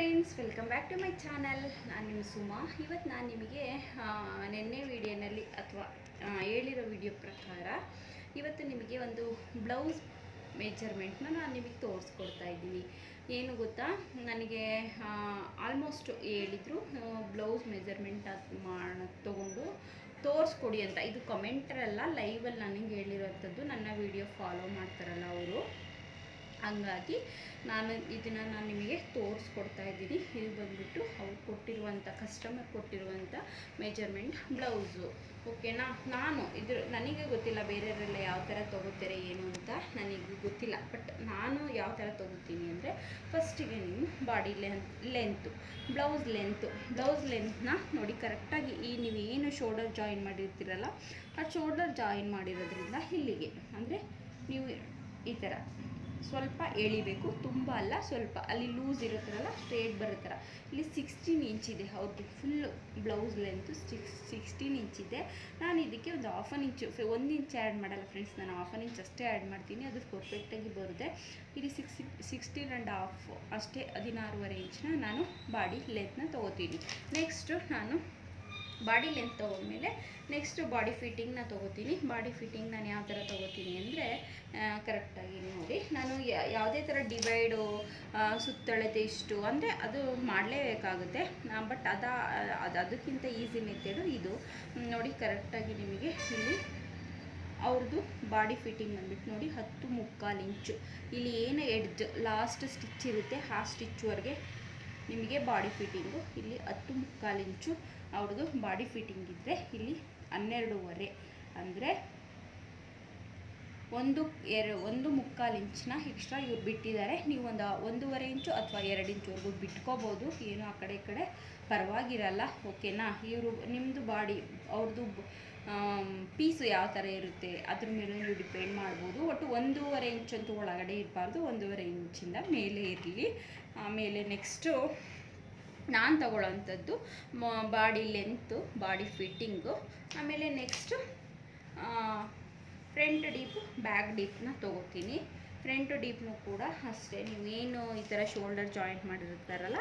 Friends welcome back to my channel ನಾನು ನಿಮ್ಮ ಸುಮಾ. ಇವತ್ತು ನಾನು ನಿಮಗೆ ನಿನ್ನೆ ವಿಡಿಯೋನಲ್ಲಿ ಅಥವಾ ಹೇಳಿರೋ ವಿಡಿಯೋ ಪ್ರಕಾರ ಇವತ್ತು ನಿಮಗೆ ಒಂದು ಬ್ಲೌಸ್ ಮೆಜರ್ಮೆಂಟ್ನ ನಾನು ನಿಮಗೆ ತೋರಿಸ್ಕೊಡ್ತಾ ಇದ್ದೀನಿ. ಏನು ಗೊತ್ತಾ? ನನಗೆ ಆಲ್ಮೋಸ್ಟ್ ಹೇಳಿದರು ಬ್ಲೌಸ್ ಮೆಜರ್ಮೆಂಟ್ ಅದು ಮಾಡ, ತೊಗೊಂಡು ತೋರಿಸ್ಕೊಡಿ ಅಂತ. ಇದು ಕಮೆಂಟ್ರಲ್ಲ ಲೈವಲ್ಲಿ ನನಗೆ ಹೇಳಿರೋಂಥದ್ದು ನನ್ನ ವಿಡಿಯೋ ಫಾಲೋ ಮಾಡ್ತಾರಲ್ಲ ಅವರು. ಹಂಗಾಗಿ ನಾನು ಇದನ್ನು ನಾನು ನಿಮಗೆ ತೋರಿಸ್ಕೊಡ್ತಾ ಇದ್ದೀನಿ. ಇದು ಬಂದ್ಬಿಟ್ಟು ಅವ್ರು ಕೊಟ್ಟಿರುವಂಥ ಕಸ್ಟಮರ್ ಕೊಟ್ಟಿರುವಂಥ ಮೆಜರ್ಮೆಂಟ್ ಬ್ಲೌಸು ಓಕೆನಾ ನಾನು ಇದ್ರ, ನನಗೆ ಗೊತ್ತಿಲ್ಲ ಬೇರೆಯವರೆಲ್ಲ ಯಾವ ಥರ ತೊಗೋತಾರೆ ಏನು ಅಂತ ನನಗೆ ಗೊತ್ತಿಲ್ಲ. ಬಟ್ ನಾನು ಯಾವ ಥರ ತೊಗೋತೀನಿ ಅಂದರೆ ಫಸ್ಟಿಗೆ ನೀವು ಬಾಡಿ ಲೆನ್ ಲೆಂತು ಬ್ಲೌಸ್ ಲೆಂತು ಬ್ಲೌಸ್ ಲೆಂತ್ನ ನೋಡಿ ಕರೆಕ್ಟಾಗಿ ಈ ನೀವು ಏನು ಶೋಲ್ಡರ್ ಜಾಯಿನ್ ಮಾಡಿರ್ತೀರಲ್ಲ, ಆ ಶೋಲ್ಡರ್ ಜಾಯಿನ್ ಮಾಡಿರೋದ್ರಿಂದ ಇಲ್ಲಿಗೆ, ಅಂದರೆ ನೀವು ಈ ಥರ. ಸ್ವಲ್ಪ ಎಳಿಬೇಕು, ತುಂಬ ಅಲ್ಲ, ಸ್ವಲ್ಪ. ಅಲ್ಲಿ ಲೂಸ್ ಇರುತ್ತಲ್ಲ ಸ್ಟ್ರೇಟ್ ಬರೋ ಥರ ಇಲ್ಲಿ ಸಿಕ್ಸ್ಟೀನ್ ಇಂಚ್ ಇದೆ, ಹೌದು. Full blouse length six sixteen inch ಇದೆ. ನಾನು ಇದಕ್ಕೆ ಒಂದು ಹಾಫ್ ಆನ್ ಇಂಚು ಒಂದು ಇಂಚ್ ಆ್ಯಡ್ ಮಾಡಲ್ಲ ಫ್ರೆಂಡ್ಸ್ ನಾನು ಹಾಫ್ ಅನ್ ಇಂಚ್ ಅಷ್ಟೇ ಆ್ಯಡ್ ಮಾಡ್ತೀನಿ. ಅದು ಪರ್ಫೆಕ್ಟಾಗಿ ಬರುತ್ತೆ. ಇಲ್ಲಿ ಸಿಕ್ಸ್ ಸಿಕ್ಸ್ಟೀನ್ ಆ್ಯಂಡ್ ಹಾಫ್ ಅಷ್ಟೇ ಹದಿನಾರೂವರೆ ಇಂಚ್ನ ನಾನು ಬಾಡಿ ಲೆಂತ್ನ ತೊಗೋತೀನಿ. ನೆಕ್ಸ್ಟು ನಾನು ಬಾಡಿ ಲೆಂತ್ ತೊಗೊಂಡ್ಮೇಲೆ ನೆಕ್ಸ್ಟು ಬಾಡಿ ಫಿಟ್ಟಿಂಗ್ನ ತೊಗೋತೀನಿ. ಬಾಡಿ ಫಿಟ್ಟಿಂಗ್ ನಾನು ಯಾವ ಥರ ತೊಗೋತೀನಿ ಅಂದರೆ ಕರೆಕ್ಟಾಗಿ ನೋಡಿ. ನಾನು ಯಾವುದೇ ಥರ ಡಿವೈಡು ಸುತ್ತಳತೆ ಇಷ್ಟು, ಅಂದರೆ ಅದು ಮಾಡಲೇಬೇಕಾಗುತ್ತೆ. ಬಟ್ ಅದ, ಅದು, ಅದಕ್ಕಿಂತ ಈಸಿ ಮೆಥಡು ಇದು. ನೋಡಿ ಕರೆಕ್ಟಾಗಿ ನಿಮಗೆ ಇಲ್ಲಿ ಅವ್ರದ್ದು ಬಾಡಿ ಫಿಟ್ಟಿಂಗ್ ಬಂದ್ಬಿಟ್ಟು ನೋಡಿ, ಹತ್ತು ಮುಕ್ಕಾಲು ಇಂಚು ಇಲ್ಲಿ ಏನು ಎಡ್ಜ್ ಲಾಸ್ಟ್ ಸ್ಟಿಚ್ ಇರುತ್ತೆ, ಆ ಸ್ಟಿಚ್ವರೆಗೆ ನಿಮಗೆ ಬಾಡಿ ಫಿಟ್ಟಿಂಗು ಇಲ್ಲಿ ಹತ್ತು ಮುಕ್ಕಾಲು ಇಂಚು ಅವ್ರದ್ದು ಬಾಡಿ ಫಿಟ್ಟಿಂಗ್ ಇದ್ದರೆ ಇಲ್ಲಿ ಹನ್ನೆರಡೂವರೆ. ಅಂದರೆ ಒಂದು ಎರಡು ಒಂದು ಮುಕ್ಕಾಲು ಇಂಚನ್ನ ಎಕ್ಸ್ಟ್ರಾ ಇವ್ರು ಬಿಟ್ಟಿದ್ದಾರೆ. ನೀವು ಒಂದು ಒಂದೂವರೆ ಇಂಚು ಅಥವಾ ಎರಡು ಇಂಚುವರೆಗೂ ಬಿಟ್ಕೋಬೋದು. ಏನು ಆ ಕಡೆ ಈ ಕಡೆ ಪರವಾಗಿರಲ್ಲ. ಓಕೆನಾ ಇವರು ನಿಮ್ಮದು ಬಾಡಿ ಅವ್ರದ್ದು ಪೀಸು ಯಾವ ಥರ ಇರುತ್ತೆ ಅದ್ರ ಮೇಲೆ ನೀವು ಡಿಪೆಂಡ್ ಮಾಡ್ಬೋದು. ಒಟ್ಟು ಒಂದೂವರೆ ಇಂಚಂತೂ ಒಳಗಡೆ ಇರಬಾರ್ದು. ಒಂದೂವರೆ ಇಂಚಿಂದ ಮೇಲೆ ಇರಲಿ. ಆಮೇಲೆ ನೆಕ್ಸ್ಟು ನಾನು ತಗೊಳ್ಳೋವಂಥದ್ದು ಬಾಡಿ ಲೆಂತು ಬಾಡಿ ಫಿಟ್ಟಿಂಗು ಆಮೇಲೆ ನೆಕ್ಸ್ಟು ಫ್ರಂಟ್ ಡೀಪು ಬ್ಯಾಕ್ ಡೀಪ್ನ ತೊಗೋತೀನಿ. ಫ್ರಂಟ್ ಡೀಪ್ನು ಕೂಡ ಅಷ್ಟೇ. ನೀವೇನು ಈ ಥರ ಶೋಲ್ಡರ್ ಜಾಯಿಂಟ್ ಮಾಡಿರ್ತಾರಲ್ಲ,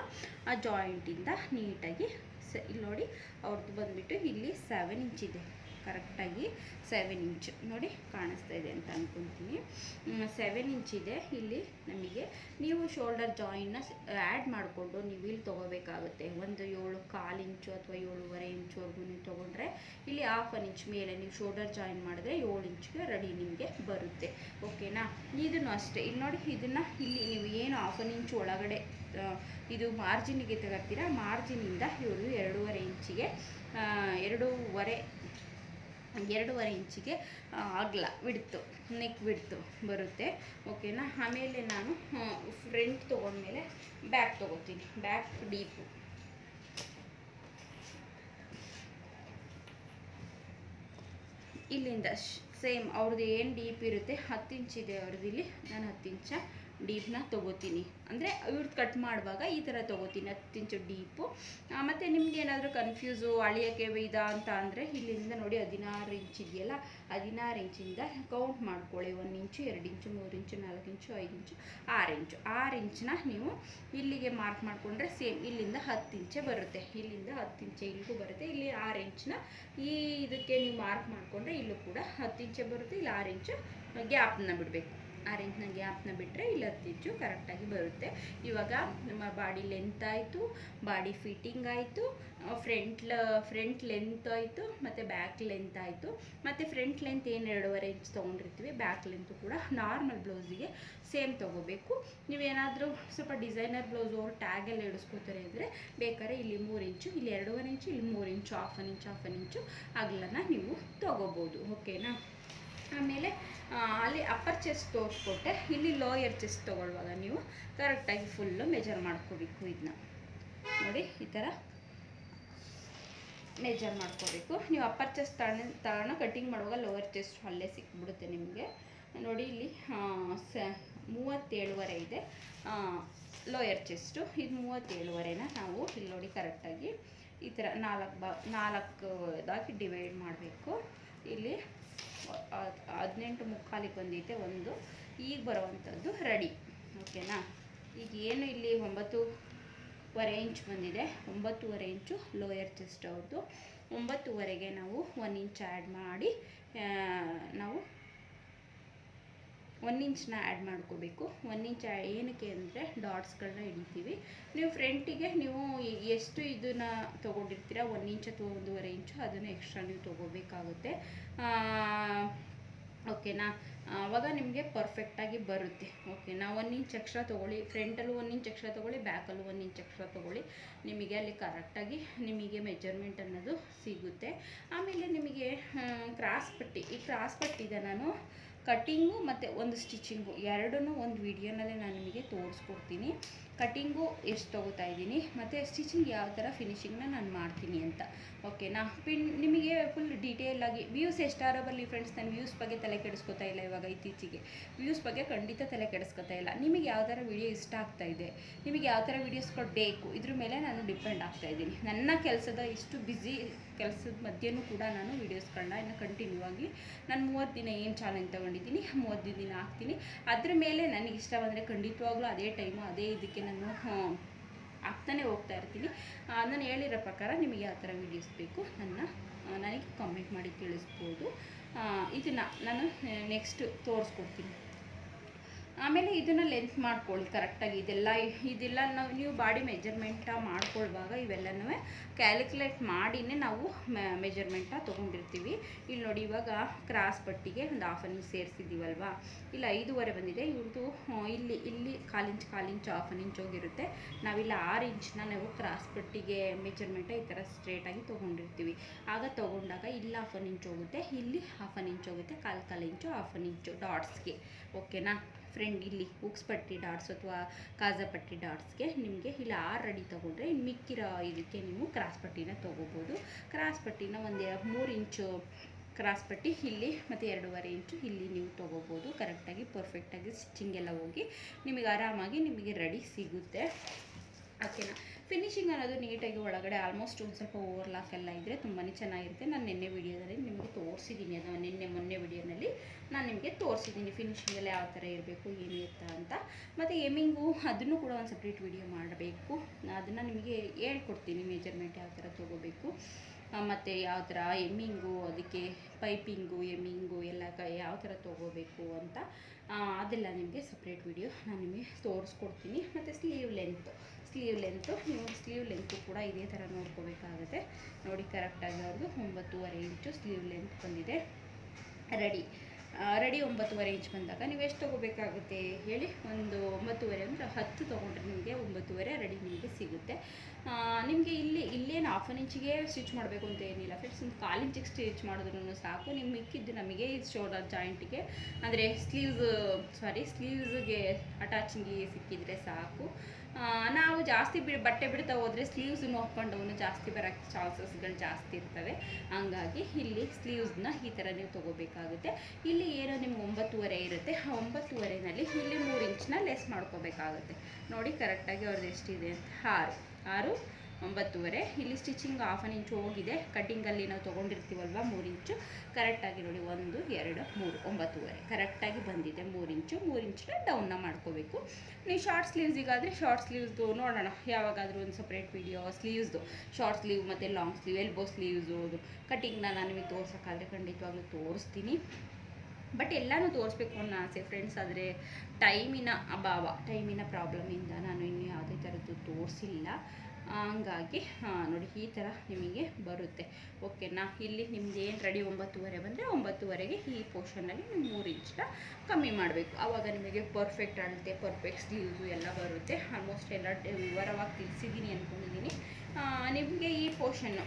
ಆ ಜಾಯಿಂಟಿಂದ ನೀಟಾಗಿ ಸ, ಇಲ್ಲಿ ನೋಡಿ ಅವ್ರದ್ದು ಬಂದುಬಿಟ್ಟು ಇಲ್ಲಿ ಸೆವೆನ್ ಇಂಚ್ ಇದೆ. ಕರೆಕ್ಟಾಗಿ ಸೆವೆನ್ ಇಂಚ್ ನೋಡಿ ಕಾಣಿಸ್ತಾ ಇದೆ ಅಂತ ಅಂದ್ಕೊತೀನಿ ಸೆವೆನ್ ಇಂಚ್ ಇದೆ. ಇಲ್ಲಿ ನಮಗೆ ನೀವು ಶೋಲ್ಡರ್ ಜಾಯಿನ್ನ ಆ್ಯಡ್ ಮಾಡಿಕೊಂಡು ನೀವು ಇಲ್ಲಿ ತೊಗೋಬೇಕಾಗುತ್ತೆ. ಒಂದು ಏಳು ಕಾಲು ಇಂಚು ಅಥವಾ ಏಳುವರೆ ಇಂಚುವರೆಗೂ ನೀವು ತೊಗೊಂಡ್ರೆ ಇಲ್ಲಿ ಹಾಫ್ ಅನ್ ಇಂಚ್ ಮೇಲೆ ನೀವು ಶೋಲ್ಡರ್ ಜಾಯಿನ್ ಮಾಡಿದ್ರೆ ಏಳು ಇಂಚ್ಗೆ ರೆಡಿ ನಿಮಗೆ ಬರುತ್ತೆ. ಓಕೆನಾ ಇದನ್ನು ಅಷ್ಟೇ. ಇಲ್ಲಿ ನೋಡಿ, ಇದನ್ನು ಇಲ್ಲಿ ನೀವು ಏನು ಹಾಫ್ ಅನ್ ಇಂಚ್ ಒಳಗಡೆ ಇದು ಮಾರ್ಜಿನಿಗೆ ತಗೋತೀರಾ ಮಾರ್ಜಿನಿಂದ ಇವರು ಎರಡೂವರೆ ಇಂಚಿಗೆ ಎರಡೂವರೆ ಎರಡೂವರೆ ಇಂಚಿಗೆ ಅಗಲ ಬಿಡ್ತು ನೆಕ್ ಬಿಡ್ತು, ಬರುತ್ತೆ. ಓಕೆನಾ ಆಮೇಲೆ ನಾನು ಫ್ರಂಟ್ ತೊಗೊಂಡ್ಮೇಲೆ ಬ್ಯಾಕ್ ತೊಗೋತೀನಿ. ಬ್ಯಾಕ್ ಡೀಪು ಇಲ್ಲಿಂದ ಸೇಮ್ ಅವ್ರದ್ದು ಏನು ಡೀಪ್ ಇರುತ್ತೆ, ಹತ್ತು ಇಂಚಿದೆ ಅವ್ರದ್ದು ಇಲ್ಲಿ ನಾನು ಹತ್ತು ಇಂಚ. ಡೀಪ್ನ ತೊಗೋತೀನಿ. ಅಂದರೆ ಇವ್ರದ್ದು ಕಟ್ ಮಾಡುವಾಗ ಈ ಥರ ತೊಗೋತೀನಿ, ಹತ್ತು ಇಂಚು ಡೀಪು. ಮತ್ತು ನಿಮ್ಗೆ ಏನಾದರೂ ಕನ್ಫ್ಯೂಸು ಅಳಿಯೋಕ್ಕೆ ಇದ ಅಂತ ಅಂದರೆ ಇಲ್ಲಿಂದ ನೋಡಿ ಹದಿನಾರು ಇಂಚ್ ಇದೆಯಲ್ಲ, ಹದಿನಾರು ಇಂಚಿಂದ ಕೌಂಟ್ ಮಾಡ್ಕೊಳ್ಳಿ. ಒಂದು ಇಂಚು, ಎರಡು ಇಂಚು, ಮೂರು ಇಂಚು, ನಾಲ್ಕು ಇಂಚು, ಐದು ಇಂಚು, ಆರು ಇಂಚು. ಆರು ಇಂಚನ್ನ ನೀವು ಇಲ್ಲಿಗೆ ಮಾರ್ಕ್ ಮಾಡಿಕೊಂಡ್ರೆ ಸೇಮ್ ಇಲ್ಲಿಂದ ಹತ್ತು ಇಂಚೆ ಬರುತ್ತೆ. ಇಲ್ಲಿಂದ ಹತ್ತು ಇಂಚೆ ಇಲ್ಲಿಗೂ ಬರುತ್ತೆ. ಇಲ್ಲಿ ಆರು ಇಂಚನ್ನ ಈ ಇದಕ್ಕೆ ನೀವು ಮಾರ್ಕ್ ಮಾಡಿಕೊಂಡ್ರೆ ಇಲ್ಲೂ ಕೂಡ ಹತ್ತು ಇಂಚೆ ಬರುತ್ತೆ, ಇಲ್ಲಿ ಆರು ಇಂಚು ಗ್ಯಾಪ್ನ ಬಿಡಬೇಕು. ಆರು ಇಂಚಿನ ಗ್ಯಾಪ್ನ ಬಿಟ್ಟರೆ ಇಲ್ಲಿ ಹತ್ತು ಇಂಚು ಕರೆಕ್ಟಾಗಿ ಬರುತ್ತೆ. ಇವಾಗ ನಮ್ಮ ಬಾಡಿ ಲೆಂತ್ ಆಯಿತು ಬಾಡಿ ಫಿಟ್ಟಿಂಗ್ ಆಯಿತು ಫ್ರಂಟ್ ಫ್ರಂಟ್ ಲೆಂತ್ ಆಯಿತು, ಮತ್ತು ಬ್ಯಾಕ್ ಲೆಂತ್ ಆಯಿತು. ಮತ್ತು ಫ್ರಂಟ್ ಲೆಂತ್ ಏನು ಎರಡೂವರೆ ಇಂಚ್ ತೊಗೊಂಡಿರ್ತೀವಿ ಬ್ಯಾಕ್ ಲೆಂತು ಕೂಡ ನಾರ್ಮಲ್ ಬ್ಲೌಸಿಗೆ ಸೇಮ್ ತೊಗೋಬೇಕು. ನೀವೇನಾದರೂ ಸ್ವಲ್ಪ ಡಿಸೈನರ್ ಬ್ಲೌಸ್ ಅವ್ರು ಟ್ಯಾಗೆಲ್ಲ ಇಡಿಸ್ಕೋತಾರೆ ಅಂದರೆ ಬೇಕಾದ್ರೆ ಇಲ್ಲಿ ಮೂರು ಇಂಚು ಇಲ್ಲಿ ಎರಡೂವರೆ ಇಂಚು ಇಲ್ಲಿ ಮೂರು ಇಂಚು ಹಾಫ್ ಅನ್ ಇಂಚು ಹಾಫ್ ಇಂಚು ಅಗಲನ ನೀವು ತೊಗೋಬೋದು. ಓಕೆನಾ ಆಮೇಲೆ ಅಲ್ಲಿ ಅಪ್ಪರ್ ಚೆಸ್ಟ್ ತೋರಿಸ್ಕೊಟ್ಟೆ. ಇಲ್ಲಿ ಲೋಯರ್ ಚೆಸ್ಟ್ ತೊಗೊಳ್ಳುವಾಗ ನೀವು ಕರೆಕ್ಟಾಗಿ ಫುಲ್ಲು ಮೆಜರ್ ಮಾಡ್ಕೋಬೇಕು ಇದನ್ನ ನೋಡಿ, ಈ ಥರ ಮೆಜರ್ ಮಾಡ್ಕೋಬೇಕು. ನೀವು ಅಪ್ಪರ್ ಚೆಸ್ಟ್ ತಗೊಂಡು ತಗೊಂಡು ಕಟ್ಟಿಂಗ್ ಮಾಡುವಾಗ ಲೋವರ್ ಚೆಸ್ಟ್ ಅಲ್ಲೇ ಸಿಕ್ಬಿಡುತ್ತೆ ನಿಮಗೆ. ನೋಡಿ, ಇಲ್ಲಿ ಸ, ಮೂವತ್ತೇಳುವರೆ ಇದೆ. ಲೋಯರ್ ಚೆಸ್ಟು ಇದು ಮೂವತ್ತೇಳುವರೆನ ನಾವು ಇಲ್ಲಿ ನೋಡಿ ಕರೆಕ್ಟಾಗಿ ಈ ಥರ ನಾಲ್ಕು ಬಾ, ನಾಲ್ಕು ಇದಾಗಿ ಡಿವೈಡ್ ಮಾಡಬೇಕು. ಇಲ್ಲಿ ಹದಿನೆಂಟು ಮುಕ್ಕಾಲಿಗೆ ಬಂದೈತೆ ಒಂದು, ಈಗ ಬರುವಂಥದ್ದು ರೆಡಿ ಓಕೆನಾ? ಈಗ ಏನು ಇಲ್ಲಿ ಒಂಬತ್ತು ಒಂಬತ್ತೂವರೆ ಇಂಚ್ ಬಂದಿದೆ, ಒಂಬತ್ತೂವರೆ ಇಂಚು ಲೋಯರ್ ಚೆಸ್ಟ್ ಅವ್ರದ್ದು. ಒಂಬತ್ತುವರೆಗೆ ನಾವು ಒನ್ ಇಂಚ್ ಆ್ಯಡ್ ಮಾಡಿ ನಾವು ಒನ್ ಇಂಚನ್ನ ಆ್ಯಡ್ ಮಾಡ್ಕೋಬೇಕು. ಒನ್ ಇಂಚ್ ಏನಕ್ಕೆ ಅಂದರೆ ಡಾಟ್ಸ್ಗಳನ್ನ ಹಿಡಿತೀವಿ. ನೀವು ಫ್ರಂಟಿಗೆ ನೀವು ಎಷ್ಟು ಇದನ್ನು ತೊಗೊಂಡಿರ್ತೀರ ಒನ್ ಇಂಚ್ ಅಥವಾ ಒಂದೂವರೆ ಇಂಚು ಅದನ್ನು ಎಕ್ಸ್ಟ್ರಾ ನೀವು ತೊಗೋಬೇಕಾಗುತ್ತೆ. ಓಕೆನಾ ಆವಾಗ ನಿಮಗೆ ಪರ್ಫೆಕ್ಟಾಗಿ ಬರುತ್ತೆ. ಓಕೆ ನಾ ಒನ್ ಇಂಚ್ ಎಕ್ಸ್ಟ್ರಾ ತೊಗೊಳ್ಳಿ. ಫ್ರಂಟಲ್ಲೂ ಒನ್ ಇಂಚ್ ಎಕ್ಸ್ಟ್ರಾ ತೊಗೊಳ್ಳಿ ಬ್ಯಾಕಲ್ಲೂ ಒನ್ ಇಂಚ್ ಎಕ್ಸ್ಟ್ರಾ ತೊಗೊಳ್ಳಿ. ನಿಮಗೆ ಅಲ್ಲಿ ಕರೆಕ್ಟಾಗಿ ನಿಮಗೆ ಮೆಜರ್ಮೆಂಟ್ ಅನ್ನೋದು ಸಿಗುತ್ತೆ. ಆಮೇಲೆ ನಿಮಗೆ ಕ್ರಾಸ್ ಪಟ್ಟಿ. ಈ ಕ್ರಾಸ್ ಪಟ್ಟಿದೆ ನಾನು ಕಟ್ಟಿಂಗು ಮತ್ತು ಒಂದು ಸ್ಟಿಚಿಂಗು. ಎರಡನ್ನೂ ಒಂದು ವಿಡಿಯೋನಲ್ಲೇ ನಾನು ನಿಮಗೆ ತೋರಿಸ್ಕೊಡ್ತೀನಿ. ಕಟ್ಟಿಂಗು ಎಷ್ಟು ತೊಗೋತಾ ಇದ್ದೀನಿ, ಮತ್ತು ಸ್ಟಿಚಿಂಗ್ ಯಾವ ಥರ ಫಿನಿಶಿಂಗ್ನ ನಾನು ಮಾಡ್ತೀನಿ ಅಂತ. ಓಕೆನಾ? ಪಿನ್ ನಿಮಗೆ ಫುಲ್ ಡೀಟೇಲ್ ಆಗಿ ವ್ಯೂಸ್ ಎಷ್ಟಾರೋ ಬರಲಿ ಫ್ರೆಂಡ್ಸ್ ನಾನು ವ್ಯೂಸ್ ಬಗ್ಗೆ ತಲೆ ಕೆಡಿಸ್ಕೊತಾ ಇಲ್ಲ ಇವಾಗ ಇತ್ತೀಚೆಗೆ. ವ್ಯೂಸ್ ಬಗ್ಗೆ ಖಂಡಿತ ತಲೆ ಕೆಡಿಸ್ಕೊತಾ ಇಲ್ಲ. ನಿಮಗೆ ಯಾವ ಥರ ವಿಡಿಯೋ ಇಷ್ಟ ಆಗ್ತಾ ಇದೆ, ನಿಮಗೆ ಯಾವ ಥರ ವೀಡಿಯೋಸ್ ಬೇಕು ಇದ್ರ ಮೇಲೆ ನಾನು ಡಿಪೆಂಡ್ ಆಗ್ತಾ ಇದ್ದೀನಿ. ನನ್ನ ಕೆಲಸದ ಇಷ್ಟು ಬ್ಯುಸಿ ಕೆಲಸದ ಮಧ್ಯೆನೂ ಕೂಡ ನಾನು ವೀಡಿಯೋಸ್ಗಳನ್ನ ಇನ್ನು ಕಂಟಿನ್ಯೂ ಆಗಿ ನಾನು ಮೂವತ್ತು ದಿನ ಏನು ಚಾಲೆಂಜ್ ತೊಗೊಂಡಿದ್ದೀನಿ ಮೂವತ್ತು ದಿನ ಹಾಕ್ತೀನಿ. ಅದ್ರ ಮೇಲೆ ನನಗೆ ಇಷ್ಟ ಬಂದರೆ ಖಂಡಿತವಾಗ್ಲೂ ಅದೇ ಟೈಮು ಅದೇ ಇದಕ್ಕೆ ನಾನು ಹಾಕ್ತಾನೆ ಹೋಗ್ತಾ ಇರ್ತೀನಿ. ನಾನು ಹೇಳಿರೋ ಪ್ರಕಾರ ನಿಮಗೆ ಯಾವ ಥರ ವೀಡಿಯೋಸ್ ಬೇಕು ನನ್ನ ನನಗೆ ಕಾಮೆಂಟ್ ಮಾಡಿ ತಿಳಿಸ್ಬೋದು. ಇದನ್ನು ನಾನು ನೆಕ್ಸ್ಟ್ ತೋರಿಸ್ಕೊಡ್ತೀನಿ. ಆಮೇಲೆ ಇದನ್ನು ಲೆಂತ್ ಮಾಡ್ಕೊಳ್ಳಿ ಕರೆಕ್ಟಾಗಿ ಇದೆಲ್ಲ ಇದೆಲ್ಲ ನಾವು, ನೀವು ಬಾಡಿ ಮೆಜರ್ಮೆಂಟ ಮಾಡ್ಕೊಳ್ಳುವಾಗ ಇವೆಲ್ಲನೂ ಕ್ಯಾಲ್ಕುಲೇಟ್ ಮಾಡಿನೇ ನಾವು ಮೆಜರ್ಮೆಂಟ ತೊಗೊಂಡಿರ್ತೀವಿ. ಇಲ್ಲಿ ನೋಡಿ ಇವಾಗ ಕ್ರಾಸ್ ಪಟ್ಟಿಗೆ ಒಂದು ಹಾಫ್ ಅನ್ ಇಂಚ್ ಸೇರಿಸಿದ್ದೀವಲ್ವಾ? ಇಲ್ಲ ಐದೂವರೆ ಬಂದಿದೆ. ಇವ್ರದ್ದು ಇಲ್ಲಿ ಇಲ್ಲಿ ಕಾಲಿಂಚ್ ಇಂಚ್ ಕಾಲು ಇಂಚ್ ಹಾಫ್ ಅನ್ ಇಂಚ್ ಹೋಗಿರುತ್ತೆ. ನಾವಿಲ್ಲಿ ಆರು ಇಂಚನ್ನ ನಾವು ಕ್ರಾಸ್ ಪಟ್ಟಿಗೆ ಮೆಜರ್ಮೆಂಟ ಈ ಥರ ಸ್ಟ್ರೇಟಾಗಿ ತೊಗೊಂಡಿರ್ತೀವಿ. ಆಗ ತೊಗೊಂಡಾಗ ಇಲ್ಲಿ ಹಾಫ್ ಅನ್ ಇಂಚ್ ಹೋಗುತ್ತೆ, ಇಲ್ಲಿ ಹಾಫ್ ಅನ್ ಇಂಚ್ ಹೋಗುತ್ತೆ, ಕಾಲು ಕಾಲು ಇಂಚು ಹಾಫ್ ಅನ್ ಇಂಚು ಡಾಟ್ಸ್ಗೆ ಓಕೆನಾ ಫ್ರೆಂಡ್ ಇಲ್ಲಿ ಉಕ್ಸ್ ಪಟ್ಟಿ ಡಾಟ್ಸ್ ಅಥವಾ ಕಾಜಾ ಪಟ್ಟಿ ಡಾಟ್ಸ್ಗೆ ನಿಮಗೆ ಇಲ್ಲಿ ಆರು ಅಡಿ ತೊಗೊಂಡ್ರೆ ಮಿಕ್ಕಿರೋ ಇದಕ್ಕೆ ನೀವು ಕ್ರಾಸ್ ಪಟ್ಟಿನ ತೊಗೋಬೋದು. ಕ್ರಾಸ್ ಪಟ್ಟಿನ ಒಂದು ಮೂರು ಇಂಚು ಕ್ರಾಸ್ ಪಟ್ಟಿ ಇಲ್ಲಿ ಮತ್ತು ಎರಡೂವರೆ ಇಂಚು ಇಲ್ಲಿ ನೀವು ತೊಗೋಬೋದು. ಕರೆಕ್ಟಾಗಿ ಪರ್ಫೆಕ್ಟಾಗಿ ಸ್ಟಿಚಿಂಗ್ ಎಲ್ಲ ಹೋಗಿ ನಿಮಗೆ ಆರಾಮಾಗಿ ನಿಮಗೆ ರೆಡಿ ಸಿಗುತ್ತೆ. ಓಕೆನಾ ಫಿನಿಶಿಂಗ್ ಅನ್ನೋದು ನೀಟಾಗಿ ಒಳಗಡೆ ಆಲ್ಮೋಸ್ಟ್ ಒಂದು ಸ್ವಲ್ಪ ಓವರ್ಲಾಕ್ ಎಲ್ಲ ಇದ್ದರೆ ತುಂಬಾ ಚೆನ್ನಾಗಿರುತ್ತೆ. ನಾನು ನಿನ್ನೆ ವಿಡಿಯೋದಲ್ಲಿ ನಿಮಗೆ ತೋರಿಸಿದ್ದೀನಿ ಅದು, ನಿನ್ನೆ ಮೊನ್ನೆ ವಿಡಿಯೋನಲ್ಲಿ ನಾನು ನಿಮಗೆ ತೋರಿಸಿದ್ದೀನಿ ಫಿನಿಶಿಂಗ್ ಎಲ್ಲ ಯಾವ ಥರ ಇರಬೇಕು, ಏನು ಅಂತ. ಮತ್ತು ಎಮಿಂಗು ಅದನ್ನು ಕೂಡ ಒಂದು ಸಪ್ರೇಟ್ ವಿಡಿಯೋ ಮಾಡಬೇಕು. ಅದನ್ನು ನಿಮಗೆ ಹೇಳ್ಕೊಡ್ತೀನಿ ಮೆಜರ್ಮೆಂಟ್ ಯಾವ ಥರ ತೊಗೋಬೇಕು. ಮತ್ತು ಯಾವ ಥರ ಎಮ್ಮಿಂಗು, ಅದಕ್ಕೆ ಪೈಪಿಂಗು, ಎಮ್ಮಿಂಗು ಎಲ್ಲ ಕ ಯಾವ ಥರ ತೊಗೋಬೇಕು ಅಂತ ಅದೆಲ್ಲ ನಿಮಗೆ ಸಪ್ರೇಟ್ ವಿಡಿಯೋ ನಾನು ನಿಮಗೆ ತೋರಿಸ್ಕೊಡ್ತೀನಿ. ಮತ್ತು ಸ್ಲೀವ್ ಲೆಂತ್ ಸ್ಲೀವ್ ಲೆಂತು ನೀವು ಸ್ಲೀವ್ ಲೆಂತು ಕೂಡ ಇದೇ ಥರ ನೋಡ್ಕೋಬೇಕಾಗುತ್ತೆ. ನೋಡಿ ಕರೆಕ್ಟಾಗಿ ಅವ್ರದ್ದು ಒಂಬತ್ತೂವರೆ ಇಂಚು ಸ್ಲೀವ್ ಲೆಂತ್ ಬಂದಿದೆ. ರೆಡಿ ರೆಡಿ ಒಂಬತ್ತುವರೆ ಇಂಚ್ ಬಂದಾಗ ನೀವು ಎಷ್ಟು ತೊಗೋಬೇಕಾಗುತ್ತೆ ಹೇಳಿ? ಒಂದು ಒಂಬತ್ತುವರೆ ಅಂದರೆ ಹತ್ತು ತೊಗೊಂಡ್ರೆ ನಿಮಗೆ ಒಂಬತ್ತುವರೆ ರೆಡಿ ನಿಮಗೆ ಸಿಗುತ್ತೆ. ನಿಮಗೆ ಇಲ್ಲಿ, ಇಲ್ಲೇನು ಹಾಫ್ ಆನ್ ಇಂಚಿಗೆ ಸ್ಟಿಚ್ ಮಾಡಬೇಕು ಅಂತ ಏನಿಲ್ಲ ಫ್ರೆಂಡ್ಸ್ ಒಂದು ಕಾಲು ಇಂಚಿಗೆ ಸ್ಟಿಚ್ ಮಾಡಿದ್ರೂ ಸಾಕು. ನಿಮ್ಗೆ ಮಿಕ್ಕಿದ್ದು ನಮಗೆ ಶೋಲ್ಡರ್ ಜಾಯಿಂಟಿಗೆ ಅಂದರೆ ಸ್ಲೀವ್ಸ್ ಸಾರಿ ಸ್ಲೀವ್ಸ್ಗೆ ಅಟ್ಯಾಚಿಂಗಿಗೆ ಸಿಕ್ಕಿದರೆ ಸಾಕು. ನಾವು ಜಾಸ್ತಿ ಬಿ ಬಟ್ಟೆ ಬಿಡ್ತಾ ಹೋದರೆ ಸ್ಲೀವ್ಸನ್ನು ಅವನು ಜಾಸ್ತಿ ಬರೋಕ್ಕೆ ಚಾನ್ಸಸ್ಗಳು ಜಾಸ್ತಿ ಇರ್ತವೆ. ಹಂಗಾಗಿ ಇಲ್ಲಿ ಸ್ಲೀವ್ಸ್ನ ಈ ಥರ ನೀವು ತೊಗೋಬೇಕಾಗುತ್ತೆ. ಇಲ್ಲಿ ಏನೋ ನಿಮ್ಗೆ ಒಂಬತ್ತುವರೆ ಇರುತ್ತೆ. ಆ ಒಂಬತ್ತುವರೆನಲ್ಲಿ ಇಲ್ಲಿ ಮೂರು ಇಂಚನ್ನ ಲೆಸ್ ಮಾಡ್ಕೋಬೇಕಾಗುತ್ತೆ. ನೋಡಿ, ಕರೆಕ್ಟಾಗಿ ಅವ್ರದ್ದು ಎಷ್ಟಿದೆ ಅಂತ. ಆರು. ಆರು, ಒಂಬತ್ತುವರೆ. ಇಲ್ಲಿ ಸ್ಟಿಚಿಂಗ್ ಹಾಫ್ ಆನ್ ಇಂಚು ಹೋಗಿದೆ. ಕಟ್ಟಿಂಗಲ್ಲಿ ನಾವು ತೊಗೊಂಡಿರ್ತೀವಲ್ವ? ಮೂರು ಇಂಚು ಕರೆಕ್ಟಾಗಿ ನೋಡಿ, ಒಂದು, ಎರಡು, ಮೂರು, ಒಂಬತ್ತುವರೆ. ಕರೆಕ್ಟಾಗಿ ಬಂದಿದೆ ಮೂರು ಇಂಚು ಮೂರು ಇಂಚನ್ನ ಡೌನ್ನ ಮಾಡ್ಕೋಬೇಕು. ನೀವು ಶಾರ್ಟ್ ಸ್ಲೀವ್ಸಿಗಾದರೆ ಶಾರ್ಟ್ ಸ್ಲೀವ್ಸ್ದು ನೋಡೋಣ. ಯಾವಾಗಾದರೂ ಒಂದು ಸಪ್ರೇಟ್ ವೀಡಿಯೋ ಸ್ಲೀವ್ಸ್ದು ಶಾರ್ಟ್ ಸ್ಲೀವ್ ಮತ್ತು ಲಾಂಗ್ ಸ್ಲೀವ್ ಎಲ್ಬೋ ಸ್ಲೀವ್ಸು ಕಟ್ಟಿಂಗ್ನ ನಾನು ನಿಮಗೆ ತೋರ್ಸೋಕ್ಕಾದರೆ ಖಂಡಿತವಾಗ್ಲೂ ತೋರಿಸ್ತೀನಿ. ಬಟ್ ಎಲ್ಲನೂ ತೋರಿಸ್ಬೇಕು ಅನ್ನೋ ಆಸೆ. ಫ್ರೆಂಡ್ಸ್ ಆದರೆ ಟೈಮಿನ ಅಭಾವ, ಟೈಮಿನ ಪ್ರಾಬ್ಲಮಿಂದ ನಾನು ಇನ್ನು ಯಾವುದೇ ಥರದ್ದು ತೋರಿಸಿಲ್ಲ. ಹಂಗಾಗಿ ನೋಡಿ ಈ ಥರ ನಿಮಗೆ ಬರುತ್ತೆ. ಓಕೆನಾ ಇಲ್ಲಿ ನಿಮ್ದು ಏನು ರೆಡಿ ಒಂಬತ್ತುವರೆ ಬಂದರೆ ಒಂಬತ್ತುವರೆಗೆ ಈ ಪೋರ್ಷನಲ್ಲಿ ನೀವು ಮೂರು ಇಂಚನ್ನ ಕಮ್ಮಿ ಮಾಡಬೇಕು. ಆವಾಗ ನಿಮಗೆ ಪರ್ಫೆಕ್ಟ್ ಅಳತೆ ಪರ್ಫೆಕ್ಟ್ ಸ್ಲೀವ್ಸು ಎಲ್ಲ ಬರುತ್ತೆ. ಆಲ್ಮೋಸ್ಟ್ ಎಲ್ಲ ವಿವರವಾಗಿ ತಿಳಿಸಿದ್ದೀನಿ ಅಂದ್ಕೊಂಡಿದ್ದೀನಿ ನಿಮಗೆ ಈ ಪೋರ್ಷನ್ನು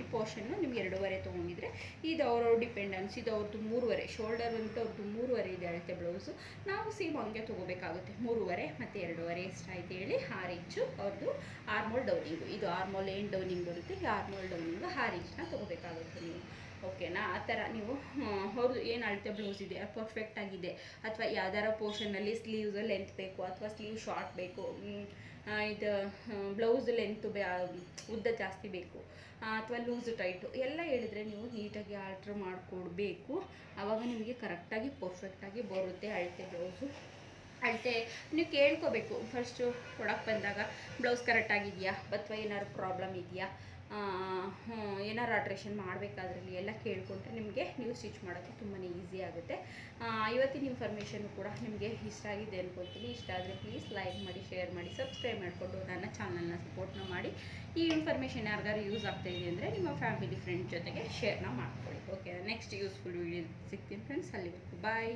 ಈ ಪೋರ್ಷನ್ನು ನಿಮ್ಗೆ ಎರಡೂವರೆ ತೊಗೊಂಡಿದ್ರೆ ಇದು ಅವ್ರವ್ರ ಡಿಪೆಂಡೆನ್ಸ್ ಇದು ಅವ್ರದ್ದು ಮೂರುವರೆ ಶೋಲ್ಡರ್ ಅಂತ ಅವ್ರದ್ದು ಮೂರುವರೆ ಇದೆ ಅಳತೆ ಬ್ಲೌಸು ನಾವು ಸೇಮ್ ಹಂಗೆ ತೊಗೋಬೇಕಾಗುತ್ತೆ, ಮೂರುವರೆ ಮತ್ತು ಎರಡೂವರೆ ಎಷ್ಟಾಯ್ತು ಹೇಳಿ ಆರು ಇಂಚು ಅವ್ರದ್ದು ಆರ್ಮೋಲ್ ಡೌನಿಂಗು ಇದು ಆರ್ಮೋಲ್ ಏನು ಡೌನಿಂಗ್ ಬರುತ್ತೆ? ಈ ಆರ್ಮೋಲ್ ಡೌನಿಂಗು ಆರು ಇಂಚನ್ನ ತೊಗೋಬೇಕಾಗುತ್ತೆ ನೀವು. ಓಕೆನಾ ಆ ಥರ ನೀವು ಅವ್ರದ್ದು ಏನು ಅಳತೆ ಬ್ಲೌಸ್ ಇದೆ? ಪರ್ಫೆಕ್ಟ್ ಆಗಿದೆ. ಅಥವಾ ಯಾವ್ದಾರ ಪೋರ್ಷನಲ್ಲಿ ಸ್ಲೀವ್ಸ್ ಲೆಂತ್ ಬೇಕು, ಅಥವಾ ಸ್ಲೀವ್ ಶಾರ್ಟ್ ಬೇಕು ಇದು ಬ್ಲೌಸ್ ಲೆಂತು ಉದ್ದ ಜಾಸ್ತಿ ಬೇಕು. ಅಥವಾ ಲೂಸ್ ಟೈಟು ಎಲ್ಲ ಹೇಳಿದ್ರೆ ನೀವು ನೀಟಾಗಿ ಆಲ್ಟ್ರ್ ಮಾಡಿಕೊಡ್ಬೇಕು. ಆವಾಗ ನಿಮಗೆ ಕರೆಕ್ಟಾಗಿ, ಪರ್ಫೆಕ್ಟಾಗಿ ಬರುತ್ತೆ ಅಳತೆ ಬ್ಲೌಸು. ಅಳತೆ ನೀವು ಕೇಳ್ಕೋಬೇಕು. ಫಸ್ಟು ಕೊಡೋಕ್ಕೆ ಬಂದಾಗ ಬ್ಲೌಸ್ ಕರೆಕ್ಟಾಗಿದೆಯಾ ಅಥವಾ ಏನಾದ್ರು ಪ್ರಾಬ್ಲಮ್ ಇದೆಯಾ? ಏನಾರು ಆಲ್ಟ್ರೇಷನ್ ಮಾಡಬೇಕಾದ್ರಲ್ಲಿ ಎಲ್ಲ ಕೇಳಿಕೊಂಡ್ರೆ ನಿಮಗೆ ನೀವು ಸ್ಟಿಚ್ ಮಾಡೋಕ್ಕೆ ತುಂಬಾ ಈಸಿ ಆಗುತ್ತೆ. ಇವತ್ತಿನ ಇನ್ಫಾರ್ಮೇಷನ್ ಕೂಡ ನಿಮಗೆ ಇಷ್ಟ ಆಗಿದೆ ಅನ್ಕೊತೀನಿ ಇಷ್ಟ ಆದರೆ ಪ್ಲೀಸ್ ಲೈಕ್ ಮಾಡಿ ಶೇರ್ ಮಾಡಿ ಸಬ್ಸ್ಕ್ರೈಬ್ ಮಾಡಿಕೊಂಡು ನನ್ನ ಚಾನಲ್ನ ಸಪೋರ್ಟ್ನ ಮಾಡಿ. ಈ ಇನ್ಫಾರ್ಮೇಷನ್ ಯಾರಿಗಾರು ಯೂಸ್ ಆಗ್ತಾ ಇದೆ ಅಂದರೆ ನಿಮ್ಮ ಫ್ಯಾಮಿಲಿ ಫ್ರೆಂಡ್ ಜೊತೆಗೆ ಶೇರ್ನ ಮಾಡ್ಕೊಳ್ಳಿ. ಓಕೆ ನೆಕ್ಸ್ಟ್ ಯೂಸ್ಫುಲ್ ವೀಡಿಯೋ ಸಿಗ್ತೀನಿ ಫ್ರೆಂಡ್ಸ್ ಅಲ್ಲಿ ಬಾಯ್